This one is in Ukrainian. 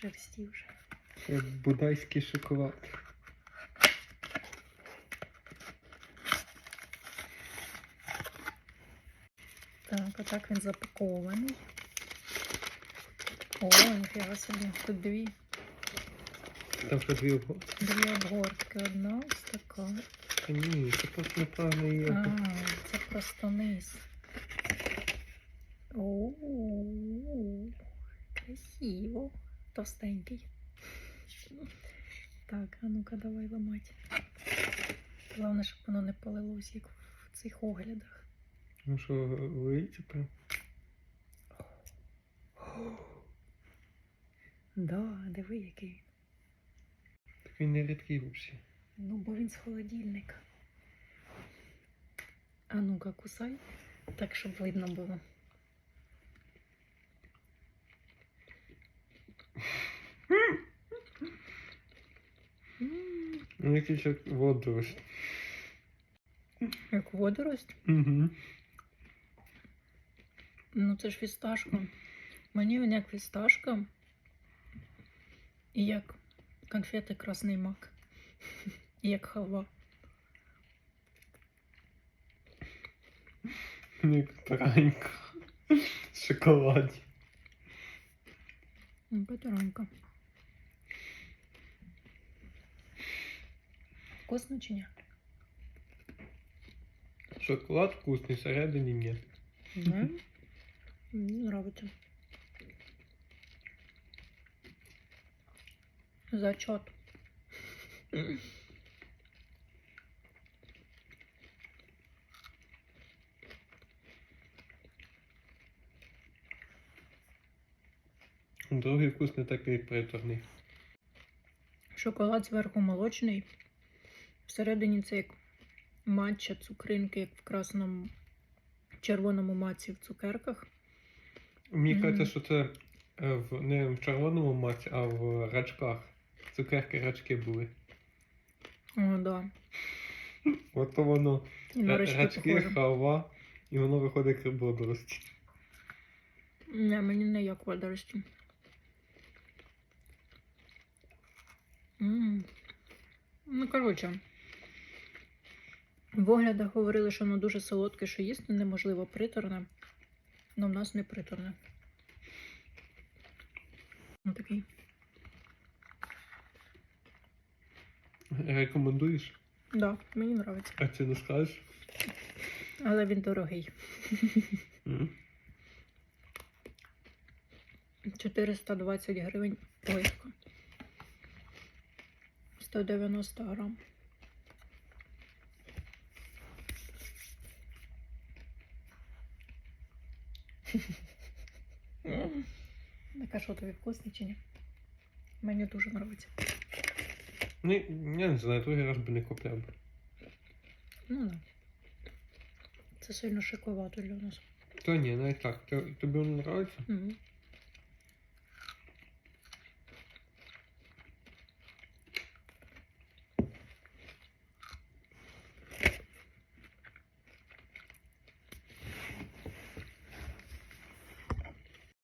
шерсті вже. Це будайський шоколад. Так, а так він запакований. О, ніфіга собі. Тут дві, Там що дві обо- дві обгортки. Одна ось така. Та ні, це просто неправильно її. А, це просто низ. О, красиво. Товстенький. Так, а ну-ка давай ламати. Головне, щоб воно не полилось, як в цих оглядах. Ну що, вийти прям? Да, диви, який. Так він не рідкий взагалі. Ну, бо він з холодильника. А ну-ка, кусай, так, щоб видно було. М, Ну якийсь як водоросль. Як водорость. Угу. Ну, це ж фісташка. Мені він як фісташка. І як конфети красний мак. І як халва. Як таранька. З шоколаді. Ну, Петренька. Вкусно чи ні? Шоколад вкусний, всередині ні. Да? Мне нравится. Зачет. Другий вкус не такий приторний. Шоколад зверху молочний. Всередині це як матча, цукринки, як в красному червоному маці в цукерках. Мені Мгм. кажеться, що це е, в, не в червоному маці, а в рачках. Цукерки рачки були. О, да. От то воно. На Ра- рачки Рачки, халва, і воно виходить як водорості. Не, мені не як водорості. Ну, коротше. В оглядах говорили, що воно дуже солодке, що їсти неможливо приторне. але в нас не приторне. Ось такий. Рекомендуєш? Да, мені подобається. А ціну скажеш? Але він дорогий. М. 420 гривень плитка. 190 грам. Так, а що тобі вкусний чи ні? Мені дуже подобається. Ну, я не знаю, другий раз би не купляв. Ну да. Це сильно шиковато для нас. Та ні, навіть так. Тобі воно подобається? Угу.